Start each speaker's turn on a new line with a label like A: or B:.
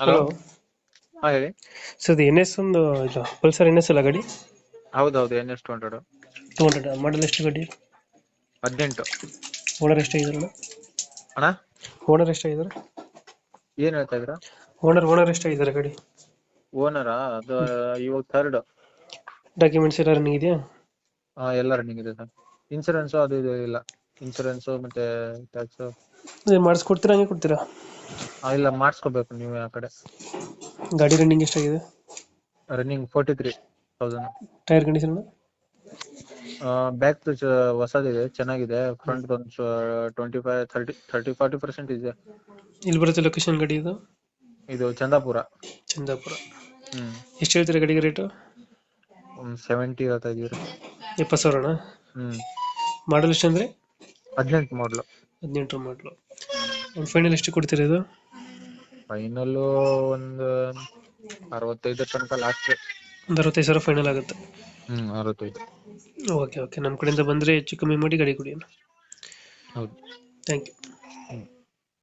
A: Hello? ಹಾ ಹೇಳಿ.
B: Sir ಇದು ಎನ್ ಎಸ್ ಒಂದು ಇದು ಪಲ್ಸರ್ ಎನ್ ಎಸ್ ಅಲ್ಲ ಗಾಡಿ?
A: ಹೌದೌದು N S two hundred
B: two hundred model ಎಷ್ಟು ಗಾಡಿ?
A: ಹದಿನೆಂಟು.
B: ಓನರ್ ಎಷ್ಟಾಗಿದಾರಲ್ಲ
A: ಅಣ್ಣ?
B: ಓನರ್ ಎಷ್ಟಾಗಿದ್ದಾರೆ
A: ಏನ್ ಹೇಳ್ತಾ ಇದ್ರ
B: ಓನರ್ ಓನರ್ ಎಷ್ಟಾಗಿದ್ದಾರೆ ಗಾಡಿ?
A: ಓನರಾ ಅದು ಇವಾಗ ಥರ್ಡ್
B: ಡಾಕ್ಯುಮೆಂಟ್ಸ್ ಎಲ್ಲ ರನ್ನಿಂಗ್ ಇದೆಯಾ?
A: ಎಲ್ಲ ರನ್ನಿಂಗ್ ಇದೆ ಸರ್. ಇನ್ಸೂರೆನ್ಸ್ ಅದು ಇದು ಇಲ್ಲ. ಇನ್ಸೂರೆನ್ಸ್ ಮತ್ತೆ ಟ್ಯಾಕ್ಸು
B: ಮಾಡಿಸ್ಕೊಡ್ತೀರಾ ಹಂಗೆ ಕೊಡ್ತೀರಾ?
A: ಇಲ್ಲ ಮಾಡಿಸ್ಕೋಬೇಕು ನೀವು ಆ ಕಡೆ.
B: ಗಾಡಿ ರನ್ನಿಂಗ್ ಎಷ್ಟಾಗಿದೆ?
A: Running forty three thousand
B: tyre condition
A: back ಹೊಸದಿದೆ ಚೆನ್ನಾಗಿದೆ. ಫ್ರಂಟ್ ಒಂದು twenty five thirty thirty forty percent ಇದೆ.
B: ಇಲ್ಲಿ ಬರುತ್ತೆ ಲೊಕೇಶನ್ ಗಾಡಿ ಇದು?
A: ಇದು ಚಂದಾಪುರ.
B: ಚಂದಾಪುರ.
A: ಹ್ಮ್.
B: ಎಷ್ಟು ಹೇಳ್ತೀರಾ ಗಾಡಿಗೆ ರೇಟು
A: ಒಂದು ಸೆವೆಂಟಿ ಹೇಳ್ತಾ ಇದೀವಿ
B: ಎಪ್ಪತ್ತು ಸಾವಿರನಾ
A: ಹ್ಮ್.
B: ಮಾಡಲ್ ಎಷ್ಟು ಅಂದರೆ?
A: ಹದಿನೆಂಟು ಮಾಡಲು
B: ಹದಿನೆಂಟು ಮಾಡಲು ಒಂದು ಫೈನಲ್ ಎಷ್ಟು ಕೊಡ್ತೀರಾ ಇದು?
A: ಫೈನಲ್ ಒಂದು ಅರವತ್ತೈದು ತನಕ ಲಾಸ್ಟ್
B: ಒಂದು ಅರವತ್ತೈದು ಸಾವಿರ ಫೈನಲ್ ಆಗುತ್ತೆ.
A: ಹ್ಮ್ ಅರವತ್ತೈದು.
B: ಓಕೆ ಓಕೆ ನಮ್ಮ ಕಡೆಯಿಂದ ಬಂದರೆ ಹೆಚ್ಚು ಕಮ್ಮಿ ಮಾಡಿ ಗಾಡಿ ಕೊಡಿ
A: ಹೌದು.
B: Thank you